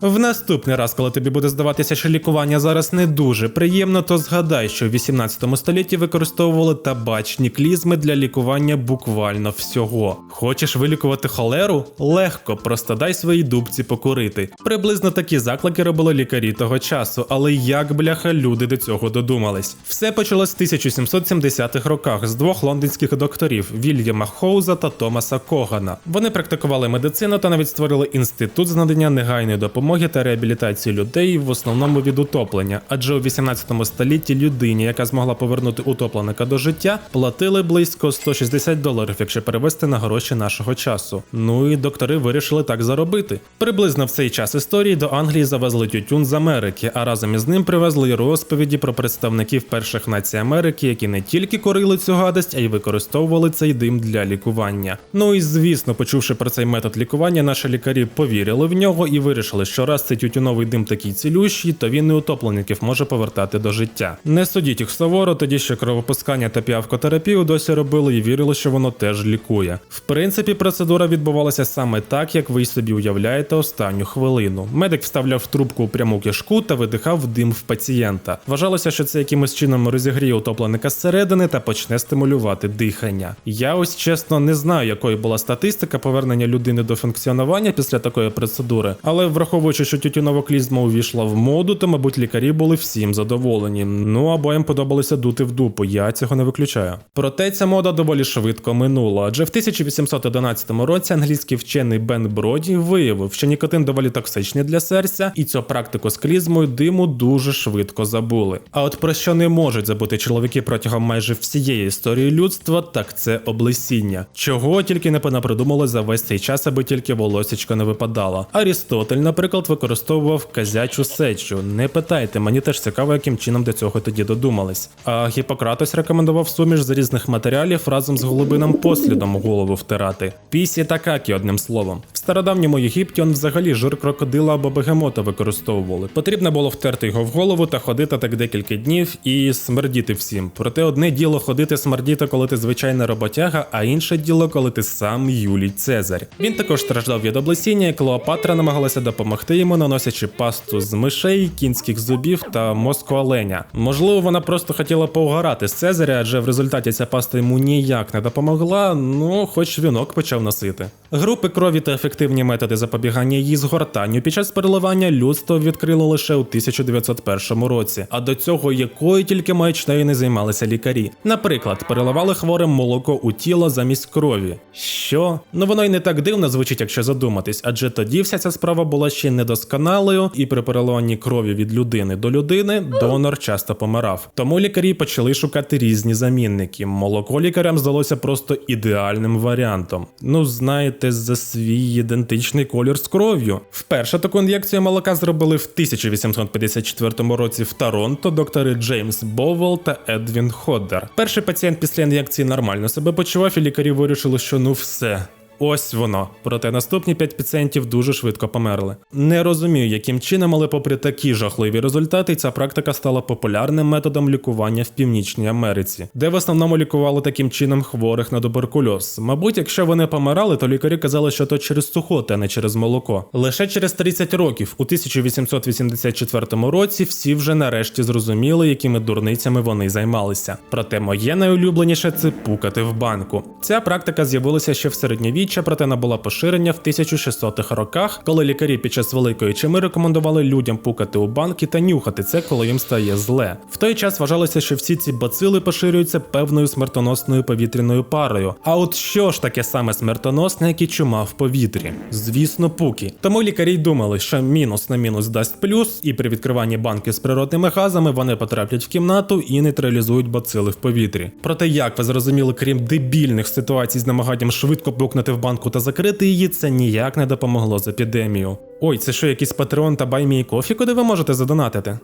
В наступний раз, коли тобі буде здаватися, що лікування зараз не дуже приємно, то згадай, що в 18 столітті використовували табачні клізми для лікування буквально всього. Хочеш вилікувати холеру? Легко, просто дай своїй дубці покурити. Приблизно такі заклики робили лікарі того часу, але як бляха люди до цього додумались? Все почалось в 1770-х роках з двох лондонських докторів Вільяма Хоуза та Томаса Когана. Вони практикували медицину та навіть створили інститут з надання негайної допомоги та реабілітації людей в основному від утоплення, адже у 18 столітті людині, яка змогла повернути утопленика до життя, платили близько 160 доларів, якщо перевести на гроші нашого часу. Ну і доктори вирішили так заробити. Приблизно в цей час історії до Англії завезли тютюн з Америки, а разом із ним привезли й розповіді про представників перших націй Америки, які не тільки корили цю гадость, а й використовували цей дим для лікування. Ну і звісно, почувши про цей метод лікування, наші лікарі повірили в нього і вирішили, що раз цей тютюновий дим такий цілющий, то він і утоплеників може повертати до життя. Не судіть їх суворо, тоді ще кровопускання та піавкотерапію досі робили і вірили, що воно теж лікує. В принципі, процедура відбувалася саме так, як ви собі уявляєте останню хвилину. Медик вставляв трубку у пряму кишку та видихав дим в пацієнта. Вважалося, що це якимось чином розігріє утопленика зсередини та почне стимулювати дихання. Я ось чесно не знаю, якою була статистика повернення людини до функціонування після такої процедури, але враховуючи, що тютюнова клізма увійшла в моду, то мабуть лікарі були всім задоволені. Ну або їм подобалося дути в дупу. Я цього не виключаю. Проте ця мода доволі швидко минула, адже в 1811 році англійський вчений Бен Броді виявив, що нікотин доволі токсичний для серця, і цю практику з клізмою диму дуже швидко забули. А от про що не можуть забути чоловіки протягом майже всієї історії людства, так це облесіння. Чого тільки не понапридумали за весь цей час, аби тільки волосічко не випадало. Арістотель, наприклад, використовував казячу сечу. Не питайте, мені теж цікаво, яким чином до цього тоді додумались. А Гіппократос рекомендував суміш з різних матеріалів разом з голубиним послідом голову втирати. Пісі та какі, одним словом. В стародавньому Єгипті он взагалі жир крокодила або бегемота використовували. Потрібно було втерти його в голову та ходити так декілька днів і смердіти всім. Проте одне діло ходити смердіти, коли ти звичайна роботяга, а інше діло, коли ти сам Юлій Цезарь. Він також страждав від облесіння, і Клеопатра намагалася допомогти йому, наносячи пасту з мишей, кінських зубів та мозку оленя. Можливо, вона просто хотіла поугарати з Цезаря, адже в результаті ця паста йому ніяк не допомогла, ну хоч вінок почав носити. Групи крові та ефективні методи запобігання її згортанню під час переливання людство відкрило лише у 1901 році, а до цього якою тільки маячнею не займалися лікарі. Наприклад, переливали хворим молоко у тіло замість крові. Що? Ну воно й не так дивно звучить, якщо задуматись, адже тоді вся ця справа була ще недосконалою, і при переливанні крові від людини до людини донор часто помирав. Тому лікарі почали шукати різні замінники. Молоко лікарям здалося просто ідеальним варіантом. Ну, знаєте, за свій ідентичний колір з кров'ю. Вперше таку ін'єкцію молока зробили в 1854 році в Торонто доктори Джеймс Бовел та Едвін Ходдер. Перший пацієнт після ін'єкції нормально себе почував, і лікарі вирішили, що ну все. Ось воно. Проте наступні 5 пацієнтів дуже швидко померли. Не розумію, яким чином, але попри такі жахливі результати, ця практика стала популярним методом лікування в Північній Америці, де в основному лікували таким чином хворих на туберкульоз. Мабуть, якщо вони помирали, то лікарі казали, що то через сухоти, а не через молоко. Лише через 30 років, у 1884 році, всі вже нарешті зрозуміли, якими дурницями вони займалися. Проте моє найулюбленіше це пукати в банку. Ця практика з'явилася ще в середньовіччі, проте набула поширення в 1600-х роках, коли лікарі під час великої чуми рекомендували людям пукати у банки та нюхати це, коли їм стає зле. В той час вважалося, що всі ці бацили поширюються певною смертоносною повітряною парою. А от що ж таке саме смертоносне, як і чума в повітрі? Звісно, пуки. Тому лікарі й думали, що мінус на мінус дасть плюс, і при відкриванні банки з природними газами вони потраплять в кімнату і нейтралізують бацили в повітрі. Проте, як ви зрозуміли, крім дебільних ситуацій з намаганням швидко пукнути в банку та закрити її, це ніяк не допомогло з епідемією. Ой, це що, якийсь патреон та баймій кофі, куди ви можете задонатити?